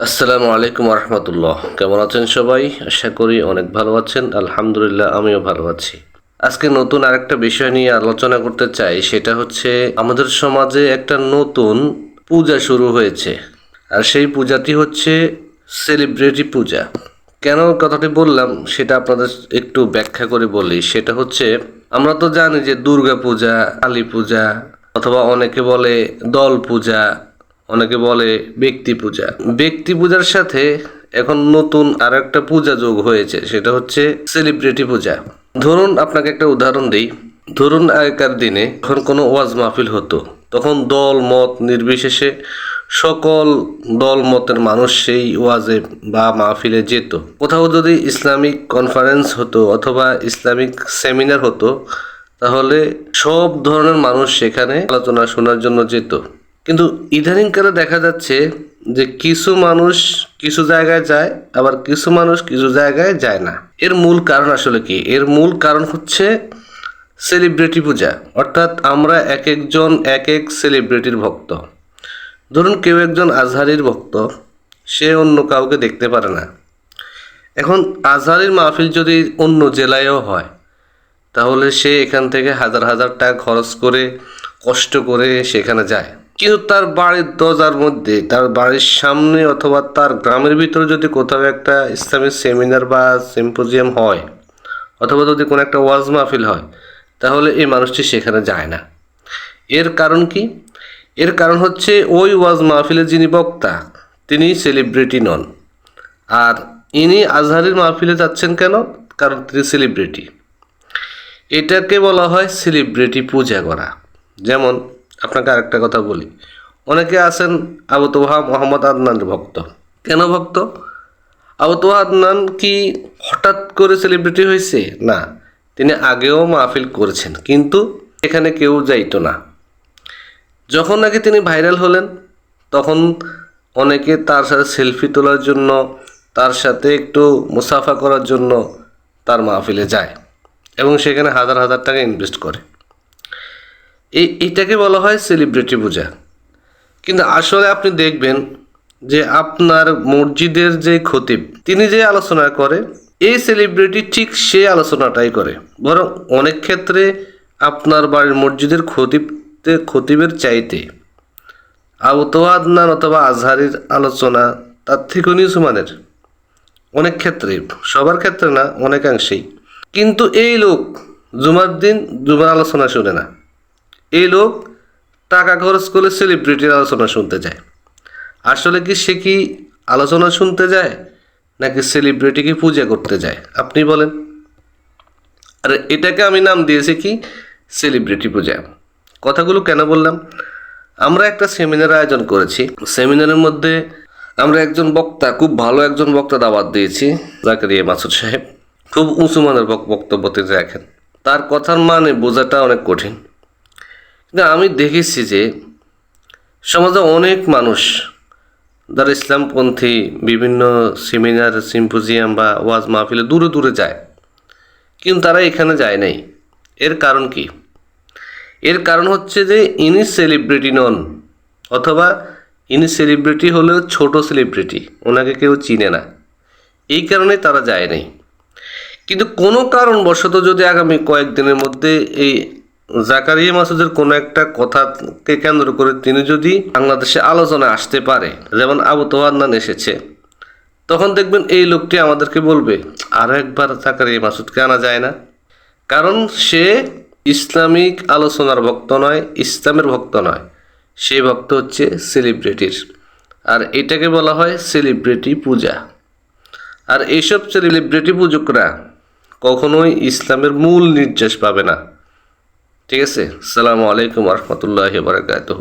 আসসালামু আলাইকুম রহমতুল্লাহ কেমন আছেন সবাই? আশা করি অনেক ভালো আছেন। আলহামদুলিল্লাহ, আমিও ভালো আছি। আজকে নতুন আরেকটা বিষয় নিয়ে আলোচনা করতে চাই। সেটা হচ্ছে, আমাদের সমাজে একটা নতুন পূজা শুরু হয়েছে। আর সেই পূজাটি হচ্ছে সেলিব্রিটি পূজা। কেন কথাটি বললাম, সেটা আপনাদের একটু ব্যাখ্যা করে বলি। সেটা হচ্ছে, আমরা তো জানি যে দুর্গা পূজা কালী পূজা, অথবা অনেকে বলে দল পূজা অনেকে বলে ব্যক্তি পূজা। ব্যক্তি পূজার সাথে এখন নতুন আর একটা পূজা যোগ হয়েছে, সেটা হচ্ছে সেলিব্রিটি পূজা। ধরুন আপনাকে একটা উদাহরণ দিই। ধরুন আগেকার দিনে যখন কোনো ওয়াজ মাহফিল হতো, তখন দল, মত নির্বিশেষে সকল দল, মতের মানুষ সেই ওয়াজে বা মাহফিলে যেত। কোথাও যদি ইসলামিক কনফারেন্স হতো অথবা ইসলামিক সেমিনার হতো, তাহলে সব ধরনের মানুষ সেখানে আলোচনা শোনার জন্য যেত। কিন্তু ইদানিংকালে দেখা যাচ্ছে যে কিছু মানুষ কিছু জায়গায় যায়, আবার কিছু মানুষ কিছু জায়গায় যায় না। এর মূল কারণ আসলে কি? এর মূল কারণ হচ্ছে সেলিব্রিটি পূজা। অর্থাৎ আমরা এক একজন এক এক সেলিব্রিটির ভক্ত। ধরুন কেউ একজন আজহারির ভক্ত, সে অন্য কাউকে দেখতে পারে না। এখন আজহারির মাহফিল যদি অন্য জেলায়ও হয়, তাহলে সে এখান থেকে হাজার হাজার টাকা খরচ করে, কষ্ট করে সেখানে যায়। কিন্তু তার বাড়ির দরজার মধ্যে, তার বাড়ির সামনে অথবা তার গ্রামের ভিতরে যদি কোথাও একটা ইসলামিক সেমিনার বা সিম্পোজিয়াম হয়, অথবা যদি কোনো একটা ওয়াজ মাহফিল হয়, তাহলে এই মানুষটি সেখানে যায় না। এর কারণ কি? এর কারণ হচ্ছে ওই ওয়াজ মাহফিলের যিনি বক্তা, তিনি সেলিব্রিটি নন। আর ইনি আজহারের মাহফিলে যাচ্ছেন কেন? কারণ তিনি সেলিব্রিটি। এটাকে বলা হয় সেলিব্রিটি পূজা করা। যেমন আপনাকে আরেকটা কথা বলি। অনেকে আছেন আবু তোহা মোহাম্মদ আদনানের ভক্ত। কেন ভক্ত? আবু তোহা আদনান কি হঠাৎ করে সেলিব্রিটি হয়েছে? না, তিনি আগেও মাহফিল করেছেন, কিন্তু এখানে কেউ যাইতো না। যখন নাকি তিনি ভাইরাল হলেন, তখন অনেকে তার সাথে সেলফি তোলার জন্য, তার সাথে একটু মুসাফা করার জন্য তার মাহফিলে যায় এবং সেখানে হাজার হাজার টাকা ইনভেস্ট করে। এই এটাকে বলা হয় সেলিব্রিটি পূজা। কিন্তু আসলে আপনি দেখবেন যে আপনার মসজিদের যে খতিব, তিনি যে আলোচনা করে, এই সেলিব্রিটি ঠিক সেই আলোচনাটাই করে। বরং অনেক ক্ষেত্রে আপনার বাড়ির মসজিদের খতিবতে খতিবের চাইতে আবু তোয়াদনান অথবা আজহারির আলোচনা তার থেকেও নিউজমানের অনেক ক্ষেত্রে, সবার ক্ষেত্রে না, অনেকাংশেই। কিন্তু এই লোক জুমার দিন জুমার আলোচনা শুনে না। এই লোক টাকা খরচ করে সেলিব্রিটির আলোচনা শুনতে যায় আসলে কি সে কি আলোচনা শুনতে যায়, নাকি সেলিব্রিটিকে পূজা করতে যায়? আপনি বলেন। আর, এটাকে আমি নাম দিয়েছি কি? সেলিব্রিটি পূজা। কথাগুলো কেন বললাম? আমরা একটা সেমিনার আয়োজন করেছি। সেমিনারের মধ্যে আমরা একজন বক্তা, খুব ভালো একজন বক্তা দাওয়াত দিয়েছি, জাকারিয়া মাসুদ সাহেব। খুব উঁচু মানের বক্তব্য তিনি রাখেন তার কথার মানে বোঝাটা অনেক কঠিন। কিন্তু আমি দেখেছি যে সমাজে অনেক মানুষ যারা ইসলামপন্থী, বিভিন্ন সেমিনার, সিম্পোজিয়াম বা ওয়াজ মাহফিলে দূরে দূরে যায়। কিন্তু তারা এখানে যায় নাই। এর কারণ কি? এর কারণ হচ্ছে যে ইনি সেলিব্রিটি নন, অথবা ইনি সেলিব্রিটি হলেও ছোট সেলিব্রিটি, ওনাকে কেউ চিনে না। এই কারণে তারা যায় নাই। কিন্তু কোনো কারণবশত যদি আগামী কয়েকদিনের মধ্যে এই জাকারিয়া মাসুদের কোনো একটা কথাকে কেন্দ্র করে তিনি যদি বাংলাদেশে আলোচনায় আসতে পারে, যেমন আবু তোহান্নান এসেছে, তখন দেখবেন এই লোকটি আমাদেরকে বলবে আরও একবার জাকারিয়া মাসুদকে আনা যায় না? কারণ সে ইসলামিক আলোচনার ভক্ত নয়, ইসলামের ভক্ত নয়, সে ভক্ত হচ্ছে সেলিব্রিটির। আর এটাকে বলা হয় সেলিব্রিটি পূজা। আর এইসব সেলিব্রিটি পূজকরা কখনোই ইসলামের মূল নির্দেশ পাবে না। ঠিক আছে সালামু আলাইকুম রহমতুল্লাহ বারকাতুহ।